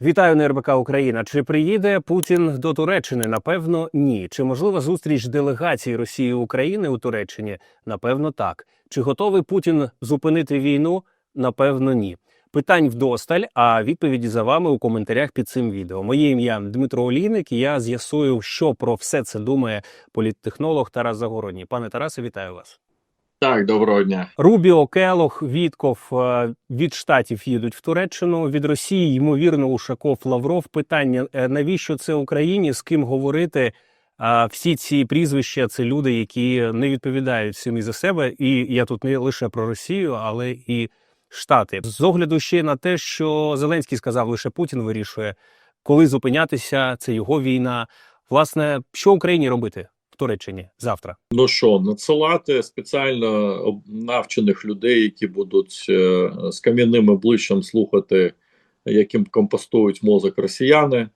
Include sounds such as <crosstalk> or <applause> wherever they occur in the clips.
Вітаю на РБК Україна. Чи приїде Путін до Туреччини? Напевно, ні. Чи можлива зустріч делегації Росії України у Туреччині? Напевно, так. Чи готовий Путін зупинити війну? Напевно, ні. Питань вдосталь, а відповіді за вами у коментарях під цим відео. Моє ім'я Дмитро Олійник. і Я з'ясую, що про все це думає політтехнолог Тарас Загородній. Пане Тарасе, вітаю вас. Так, доброго дня. Рубіо, Келох, Вітков е, від штатів їдуть в Туреччину. Від Росії ймовірно Ушаков, Лавров. Питання: е, навіщо це Україні? З ким говорити? А всі ці прізвища це люди, які не відповідають самі за себе. І я тут не лише про Росію, але і Штати. З огляду ще на те, що Зеленський сказав, лише Путін вирішує, коли зупинятися. Це його війна. Власне, що Україні робити в Туреччині завтра? Ну що, надсилати спеціально навчених людей, які будуть е, з кам'яним обличчям слухати, яким компостують мозок росіяни.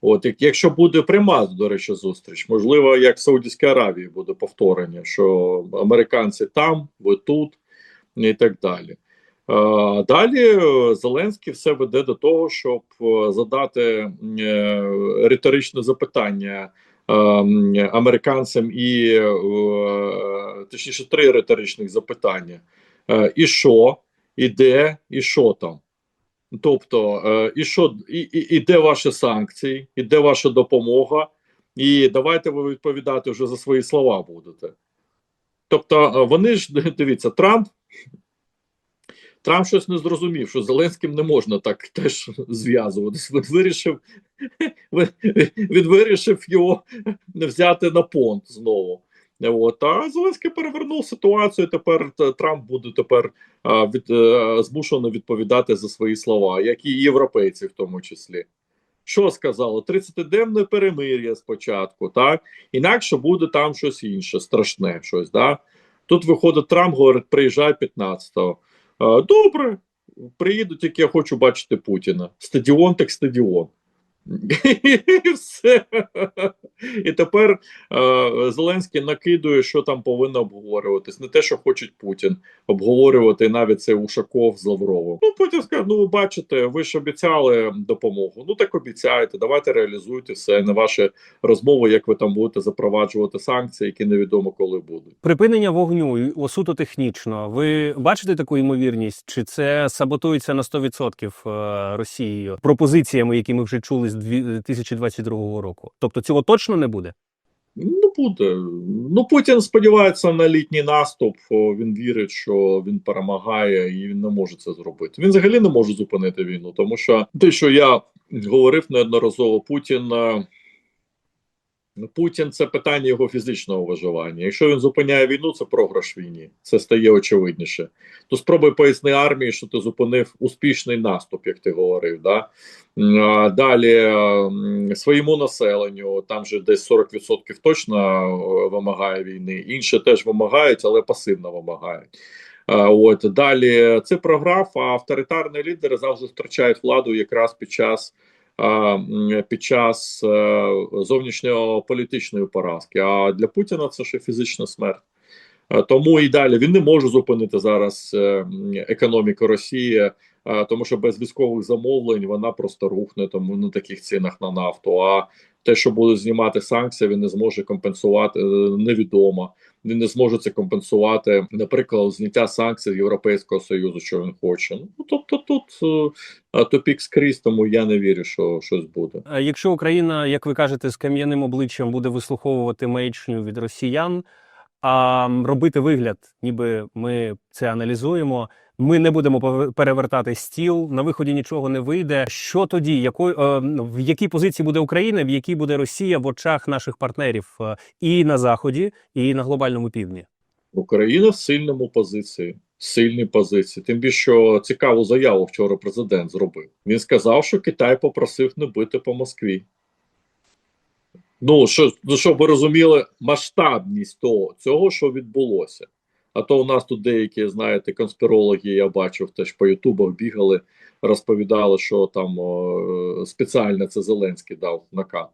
От як, якщо буде пряма, до речі, зустріч, можливо, як в Саудівській Аравії буде повторення, що американці там, ви тут і так далі. Далі е, Зеленський все веде до того, щоб е, задати риторичне запитання американцям і е, точніше три риторичних запитання: Е, і що, і де, і що там. Тобто, е, і що, і, і, і де ваші санкції, і де ваша допомога, і давайте ви відповідати вже за свої слова будете. Тобто, вони ж дивіться, Трамп. Трамп щось не зрозумів, що Зеленським не можна так теж зв'язуватись. Він вирішив, він, вирішив його взяти на понт знову. От, а Зеленський перевернув ситуацію. Тепер Трамп буде тепер а, від, е, змушено відповідати за свої слова, як і європейці, в тому числі. Що сказали? 30-денне перемир'я спочатку, так? Інакше буде там щось інше, страшне щось. Да? Тут виходить Трамп, говорить, приїжджай 15-го. Е, Добре, приїду, тільки я хочу бачити Путіна. Стадіон так стадіон. <laughs> І все. І тепер е, Зеленський накидує, що там повинно обговорюватись. Не те, що хоче Путін обговорювати навіть цей Ушаков з Лавровим. Ну, Путін скаже: ну, бачите, ви ж обіцяли допомогу. Ну так обіцяєте, давайте реалізуйте все. Не ваші розмови, як ви там будете запроваджувати санкції, які невідомо коли будуть. Припинення вогню суто технічно. Ви бачите таку ймовірність? Чи це саботується на 100% е, Росією пропозиціями, які ми вже чули з 2022 року? Тобто цього точно не буде? Ну, буде. Ну, Путін сподівається на літній наступ. Він вірить, що він перемагає, і він не може це зробити. Він взагалі не може зупинити війну, тому що те, що я говорив неодноразово, Путін. е, Путін це питання його фізичного виживання. Якщо він зупиняє війну, це програш війні. Це стає очевидніше. То спробуй поясни армії, що ти зупинив успішний наступ, як ти говорив. Да? Далі своєму населенню, там же десь 40% точно е, вимагає війни, інші теж вимагають, але пасивно вимагають. От далі це програв, а авторитарні лідери завжди втрачають владу якраз під час під час е, зовнішньополітичної поразки. А для Путіна це ще фізична смерть. Е, Тому і далі він не може зупинити зараз економіку Росії, тому що без військових замовлень вона просто рухне тому на таких цінах на нафту. А те, що буде знімати санкції, він не зможе компенсувати е, невідомо. Він не зможе це компенсувати, наприклад, зняття санкцій Європейського союзу, що він хоче. Ну тобто тут е, топік скрізь, тому я не вірю, що щось буде. Якщо Україна, як ви кажете, з кам'яним обличчям буде вислуховувати маячню від росіян, а робити вигляд, ніби ми це аналізуємо. Ми не будемо перевертати стіл, на виході нічого не вийде. Що тоді? Якої е, в якій позиції буде Україна, в якій буде Росія в очах наших партнерів е, і на заході, і на глобальному півдні? Україна в сильному позиції, сильній позиції. Тим більше що цікаву заяву вчора президент зробив. Він сказав, що Китай попросив не бити по Москві. Ну, що, ну, щоб ви розуміли масштабність того, цього, що відбулося. А то у нас тут деякі, знаєте, конспірологи, я бачив, теж по Ютубах бігали, розповідали, що там о, спеціально це Зеленський дав наказ.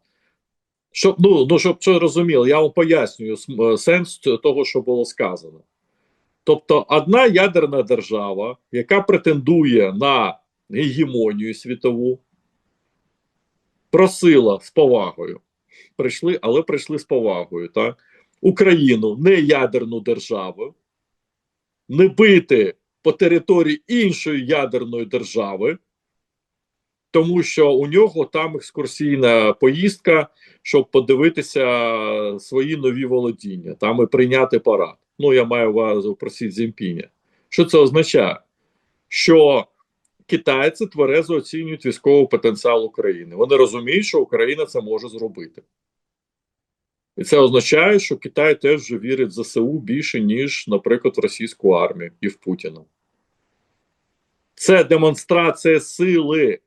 Щоб, ну, ну, щоб що розуміли, я вам пояснюю сенс того, що було сказано. Тобто, одна ядерна держава, яка претендує на гегемонію світову, просила з повагою. Прийшли, але прийшли з повагою, так? Україну, не ядерну державу, не бити по території іншої ядерної держави, тому що у нього там екскурсійна поїздка, щоб подивитися свої нові володіння, там і прийняти парад. Ну, я маю увазу про Сі Цзіньпіня. Що це означає? Що китайці тверезо оцінюють військовий потенціал України. Вони розуміють, що Україна це може зробити. І це означає, що Китай теж вже вірить в ЗСУ більше, ніж, наприклад, в російську армію і в Путіна. Це демонстрація сили.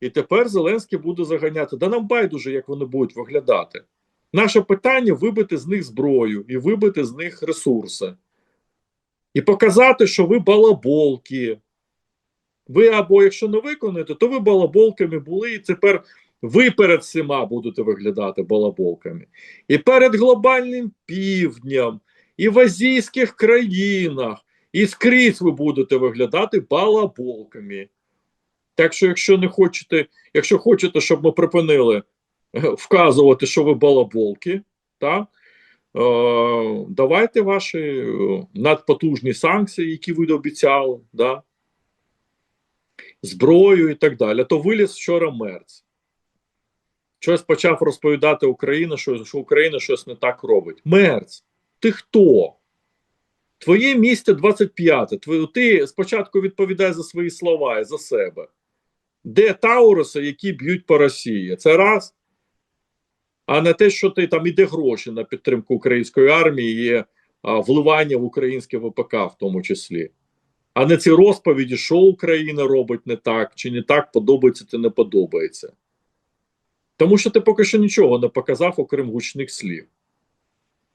І тепер Зеленський буде заганяти. Да нам байдуже, як вони будуть виглядати. Наше питання вибити з них зброю і вибити з них ресурси. І показати, що ви балаболки. Ви або якщо не виконаєте, то ви балаболками були, і тепер ви перед всіма будете виглядати балаболками. І перед глобальним півднем, і в азійських країнах, і скрізь ви будете виглядати балаболками. Так що, якщо не хочете, якщо хочете, щоб ми припинили е, вказувати, що ви балаболки, так, е, давайте ваші е, надпотужні санкції, які ви обіцяли, да, зброю і так далі. То виліз вчора мерц. Щось почав розповідати Україна, що, що Україна щось не так робить. Мерц, ти хто? Твоє місце 25. Твоє, ти спочатку відповідай за свої слова і за себе. Де Тауруси, які б'ють по Росії? Це раз. А не те, що ти там іде гроші на підтримку української армії, є вливання в українське ВПК, в тому числі. А не ці розповіді, що Україна робить не так, чи не так подобається, чи не подобається. Тому що ти поки що нічого не показав, окрім гучних слів.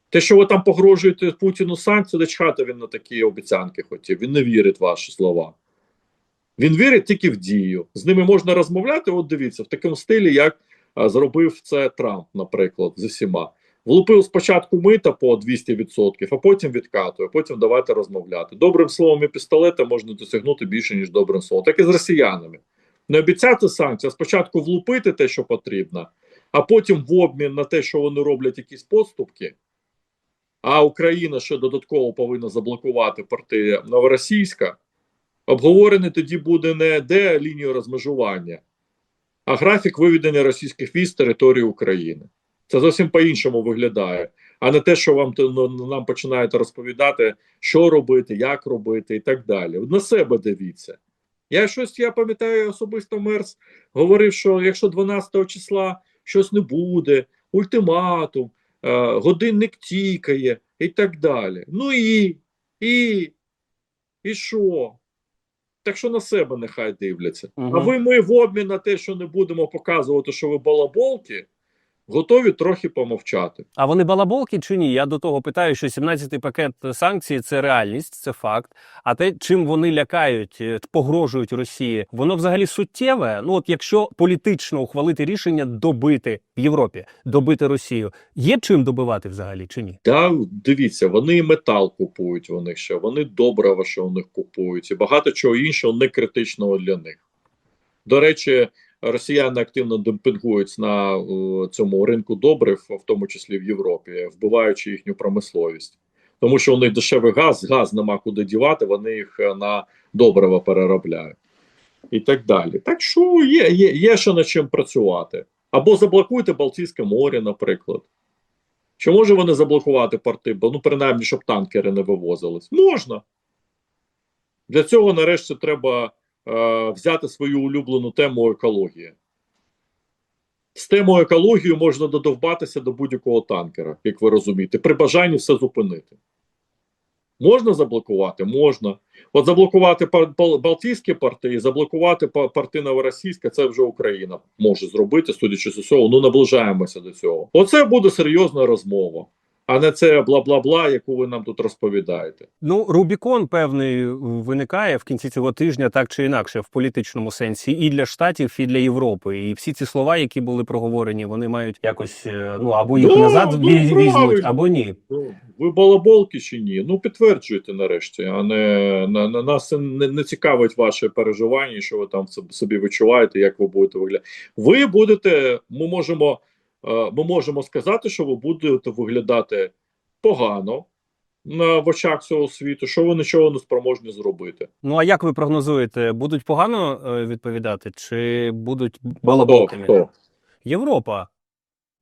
Те, що ви там погрожуєте Путіну санкції, де чхати він на такі обіцянки хотів. Він не вірить в ваші слова. Він вірить тільки в дію. З ними можна розмовляти. От дивіться, в такому стилі, як а, зробив це Трамп, наприклад, з усіма. Влупив спочатку мита по 200%, а потім відкатує, потім давайте розмовляти. Добрим словом і пістолетом можна досягнути більше, ніж добрим словом. Так і з росіянами. Не обіцяти санкції, а спочатку влупити те, що потрібно, а потім в обмін на те, що вони роблять якісь поступки. А Україна ще додатково повинна заблокувати порти Новоросійська. Обговорений тоді буде не де лінію розмежування, а графік виведення російських військ з території України. Це зовсім по-іншому виглядає, а не те, що вам ну, нам починають розповідати, що робити, як робити і так далі. На себе дивіться. Я щось я пам'ятаю особисто Мерс говорив, що якщо 12 числа щось не буде, ультиматум, е, годинник тікає і так далі. Ну і, і, і що? Так що на себе нехай дивляться. Мгм. А ви ми в обмін на те, що не будемо показувати, що ви балаболки, готові трохи помовчати. А вони балаболки чи ні? Я до того питаю, що 17-й пакет санкцій це реальність, це факт. А те, чим вони лякають, е, погрожують Росії, воно взагалі суттєве. Ну от якщо політично ухвалити рішення добити в Європі, добити Росію, є чим добивати взагалі чи ні? Да, дивіться, вони і метал купують них ще, вони добрива, що у них купують, і багато чого іншого не критичного для них. До речі, росіяни активно демпінгують на е, цьому ринку добрив, в тому числі в Європі, вбиваючи їхню промисловість. Тому що у них дешевий газ, газ нема куди дівати, вони їх е, на добрива переробляють. І так далі. Так що є, є, є ще над чим працювати. Або заблокуйте Балтійське море, наприклад. Чи може вони заблокувати порти? Бо ну, принаймні, щоб танкери не вивозились? Можна. Для цього нарешті треба взяти свою улюблену тему екології. З темою екології можна додовбатися до будь-якого танкера, як ви розумієте, при бажанні все зупинити. Можна заблокувати? Можна. От заблокувати Балтійські порти і заблокувати порти Новоросійська, це вже Україна може зробити, судячи з усього. Ну наближаємося до цього. Оце буде серйозна розмова. А не це бла-бла-бла, яку ви нам тут розповідаєте. Ну, Рубікон певний виникає в кінці цього тижня, так чи інакше, в політичному сенсі, і для штатів, і для Європи. І всі ці слова, які були проговорені, вони мають якось е, ну або їх Да, назад ну, візьмуть, правильно. або ні. Ну, ви балаболки чи ні? Ну підтверджуйте нарешті, а не на, на нас не, не цікавить ваше переживання, що ви там соб- собі відчуваєте, як ви будете виглядати. Ви будете, ми можемо, ми можемо сказати, що ви будете виглядати погано на в очах цього світу, що ви нічого не спроможні зробити. Ну а як ви прогнозуєте, будуть погано е, відповідати, чи будуть балаболками? хто? Європа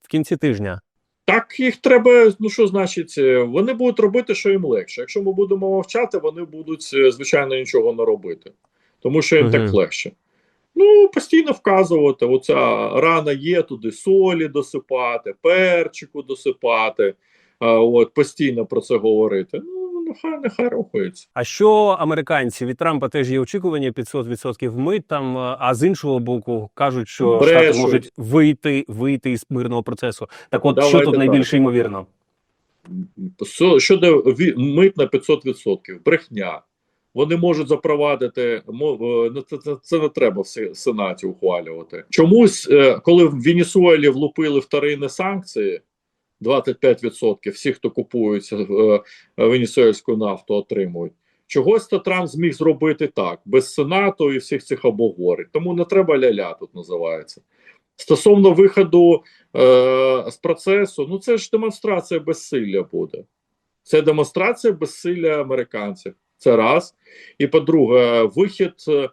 в кінці тижня. Так їх треба. Ну що значить, е, вони будуть робити, що їм легше. Якщо ми будемо мовчати, вони будуть е, звичайно нічого не робити, тому що їм Мгм. так легше. Ну, постійно вказувати: оця рана є, туди солі досипати, перчику досипати. От постійно про це говорити. Ну, нехай нехай рухається. А що американці від Трампа теж є очікування 500% мит там, а з іншого боку кажуть, що штати можуть вийти вийти із мирного процесу. Так, от що Давайте тут так. найбільше ймовірно? Щодо мит на 500%, брехня. Вони можуть запровадити е, ну, це, це, не треба в Сенаті ухвалювати. Чомусь, е, коли в Венесуелі влупили вторинні санкції, 25% всі, хто купують е, е, венесуельську нафту, отримують. Чогось то Трамп зміг зробити так, без Сенату і всіх цих обговорень. Тому не треба ля-ля тут називається. Стосовно виходу е, з процесу, ну це ж демонстрація безсилля буде. Це демонстрація безсилля американців. Це раз. І по-друге, вихід, е,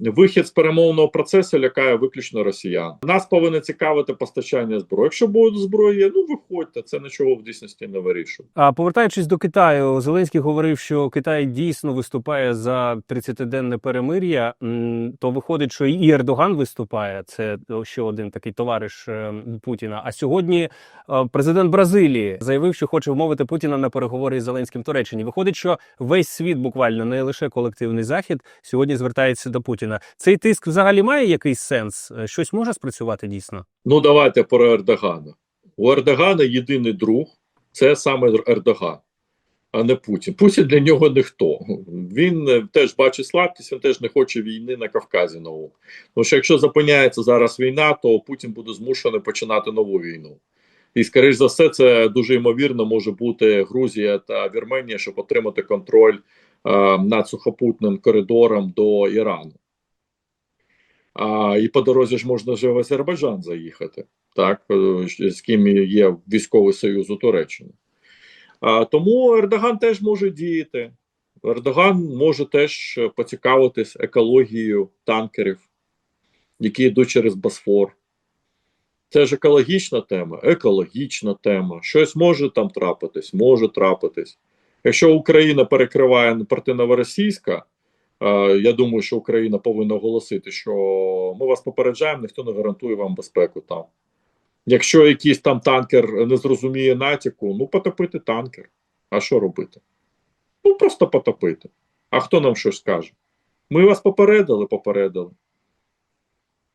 вихід з перемовного процесу лякає виключно росіян. Нас повинно цікавити постачання зброї. Якщо буде зброя, ну виходьте, це нічого в дійсності не вирішує. А повертаючись до Китаю, Зеленський говорив, що Китай дійсно виступає за 30-денне перемир'я. То виходить, що і Ердоган виступає. Це ще один такий товариш е, Путіна. А сьогодні е, президент Бразилії заявив, що хоче вмовити Путіна на переговори із Зеленським Туреччині. Виходить, що весь світ буквально не лише колективний захід сьогодні звертається до Путіна. Цей тиск взагалі має якийсь сенс? Е, Щось може спрацювати дійсно? Ну давайте про Ердогана. У Ердогана єдиний друг це саме Ердоган, а не Путін. Путін для нього ніхто. Він е, теж бачить слабкість, він теж не хоче війни на Кавказі нову. Тому що якщо зупиняється зараз війна, то Путін буде змушений починати нову війну. І, скоріш за все, це дуже ймовірно може бути Грузія та Вірменія, щоб отримати контроль над сухопутним коридором до Ірану. А, і по дорозі ж можна вже в Азербайджан заїхати, так, е, з ким є військовий союз у Туреччині. А, тому Ердоган теж може діяти. Ердоган може теж поцікавитись екологією танкерів, які йдуть через Босфор. Це ж екологічна тема, екологічна тема. Щось може там трапитись, може трапитись. Якщо Україна перекриває порти Новоросійська, е, я думаю, що Україна повинна оголосити, що ми вас попереджаємо, ніхто не гарантує вам безпеку там. Якщо якийсь там танкер не зрозуміє натяку, ну потопити танкер. А що робити? Ну просто потопити. А хто нам щось скаже? Ми вас попередили, попередили.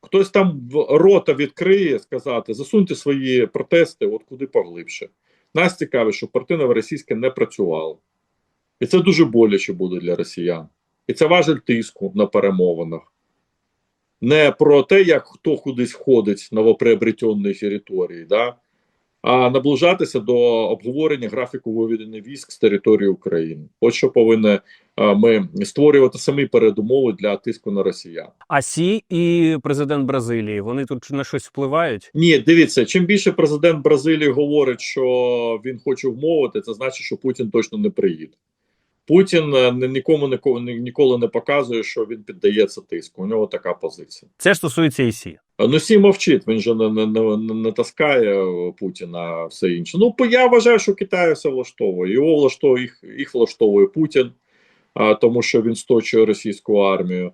Хтось там рота відкриє сказати, засуньте свої протести от куди поглибше. Нас цікавить, що партинове російське не працювало. І це дуже боляче буде для росіян. І це важель тиску на перемовинах. Не про те, як хто кудись входить з новоприобретеної території, да? а наближатися до обговорення графіку виведення військ з території України. От що повинні е, ми створювати самі передумови для тиску на росіян. А Сі і президент Бразилії вони тут на щось впливають? Ні, дивіться, чим більше президент Бразилії говорить, що він хоче вмовити, це значить, що Путін точно не приїде. Путін е, ні- нікому ніколи, ніколи не показує, що він піддається тиску. У нього така позиція. Це ж стосується і Сі. Ну, Сі мовчить, він же не, не, не, не, таскає е, Путіна все інше. Ну, я вважаю, що Китай все влаштовує. Його влаштовує, їх, їх влаштовує Путін, тому що він сточує російську армію,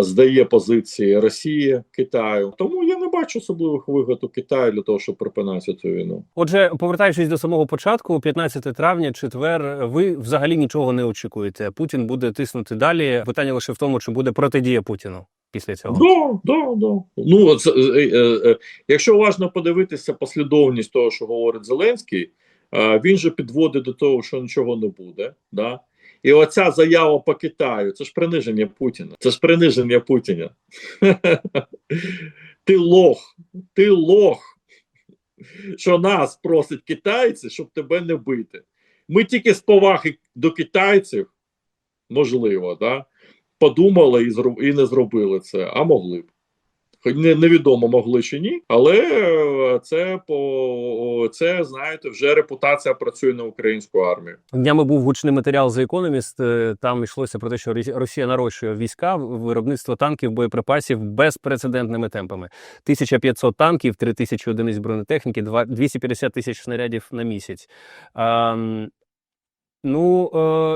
здає позиції Росії Китаю. Тому я не бачу особливих вигод у Китаю для того, щоб припинати цю війну. Отже, повертаючись до самого початку, 15 травня, четвер, ви взагалі нічого не очікуєте. Путін буде тиснути далі. Питання лише в тому, чи буде протидія Путіну після цього. Да, да, да. Ну, от, е, е, е, якщо уважно подивитися послідовність того, що говорить Зеленський, Е, він же підводить до того, що нічого не буде. Да? І оця заява по Китаю це ж приниження Путіна. Це ж приниження Путіна. <laughs> Ти лох, ти лох, що нас просять китайці, щоб тебе не бити. Ми тільки з поваги до китайців, можливо, да, подумали і, і не зробили це, а могли б. Хоч не, невідомо могли чи ні, але е, це по це знаєте, вже репутація працює на українську армію. Днями був гучний матеріал за Economist. е, Там йшлося про те, що Росі- Росія нарощує війська, виробництво танків, боєприпасів безпрецедентними темпами. 1500 танків, 3000 одиниць бронетехніки, два- 250 тисяч снарядів на місяць. Ну,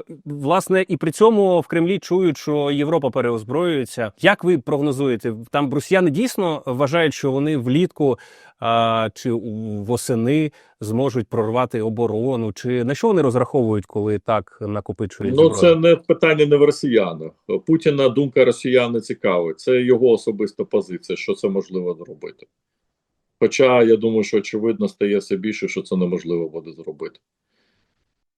е, власне, і при цьому в Кремлі чують, що Європа переозброюється. Як ви прогнозуєте? Там росіяни дійсно вважають, що вони влітку а, чи восени зможуть прорвати оборону? Чи на що вони розраховують, коли так накопичують Ну це не питання не в росіянах. Путіна думка росіян не цікавить. Це його особиста позиція, що це можливо зробити. Хоча я думаю, що очевидно стає все більше, що це неможливо буде зробити.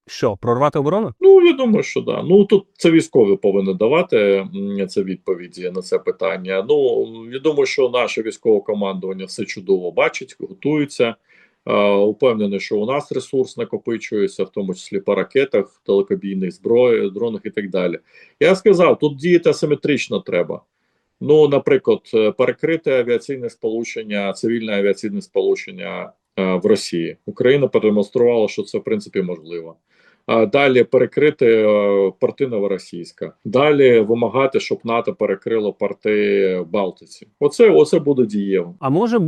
Що, прорвати оборону? Ну я думаю, що да. Ну тут це військові повинні давати це відповіді на це питання. Ну я думаю, що наше військове командування все чудово бачить, готується. Упевнений, що у нас ресурс накопичується, в тому числі по ракетах, телекобійних зброї, дронах і так далі. Я сказав, тут діяти асиметрично треба. Ну, наприклад, е, перекрити авіаційне сполучення, цивільне авіаційне сполучення е, в Росії. Україна продемонструвала, що це в принципі можливо. Далі перекрити е, порти новоросійська. Далі вимагати, щоб НАТО перекрило порти Балтиці. Оце, оце буде дієво. А може е,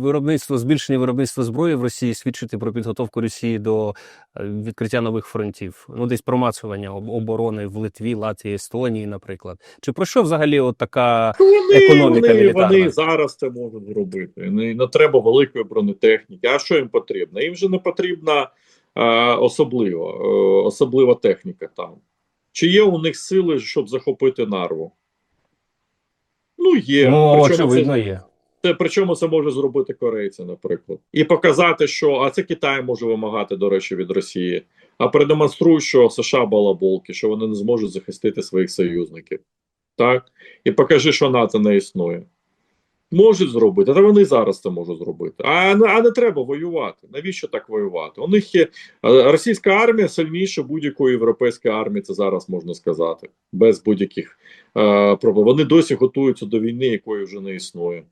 виробництво збільшення виробництва зброї в Росії свідчити про підготовку Росії до е, відкриття нових фронтів? Ну, десь промацування оборони в Литві, Латвії, Естонії, наприклад. Чи про що взагалі от така Вони, Економіка вони, вони зараз це можуть зробити. Не, не треба великої бронетехніки. А що їм потрібно? Їм же не потрібна особливо, е, особлива техніка там. Чи є у них сили, щоб захопити нарву? Ну, є. ну, Причому очевидно це, є? це, причому це може зробити корейці, наприклад. І показати, що а це Китай може вимагати, до речі, від Росії. А продемонструй, що США балаболки, що вони не зможуть захистити своїх союзників. Так? І покажи, що НАТО не існує. Можуть зробити, та вони зараз це можуть зробити. А, а не треба воювати. Навіщо так воювати? У них є е, російська армія сильніша будь-якої європейської армії, це зараз можна сказати, без будь-яких е, проблем. Вони досі готуються до війни, якої вже не існує.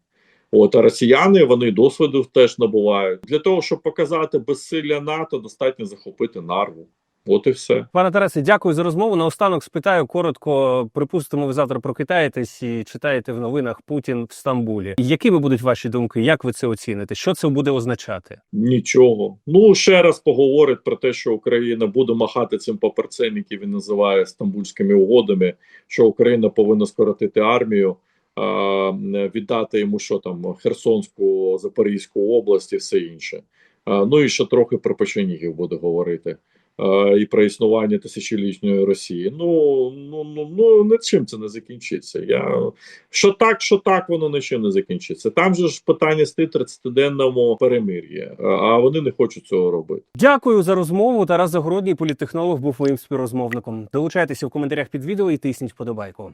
От а росіяни вони досвіду теж набувають. Для того, щоб показати безсилля НАТО, достатньо захопити нарву. От і все. Пане Тарасе, дякую за розмову. Наостанок спитаю коротко. Припустимо, ви завтра прокитаєтесь і читаєте в новинах Путін в Стамбулі. Якими будуть ваші думки? Як ви це оціните? Що це буде означати? Нічого. Ну ще раз поговорить про те, що Україна буде махати цим паперцем, який він називає стамбульськими угодами, що Україна повинна скоротити армію, віддати йому що там Херсонську, Запорізьку область і все інше. Ну і ще трохи про печенігів буде говорити. А, І про існування тисячолітньої Росії. Ну ну ну ну нічим це не закінчиться. Я що так, що так, воно нічим не закінчиться. Там же ж питання сти 30-денному перемир'я, а- а вони не хочуть цього робити. Дякую за розмову. Тарас Загородній, політтехнолог, був моїм співрозмовником. Долучайтеся в коментарях під відео і тисніть вподобайку.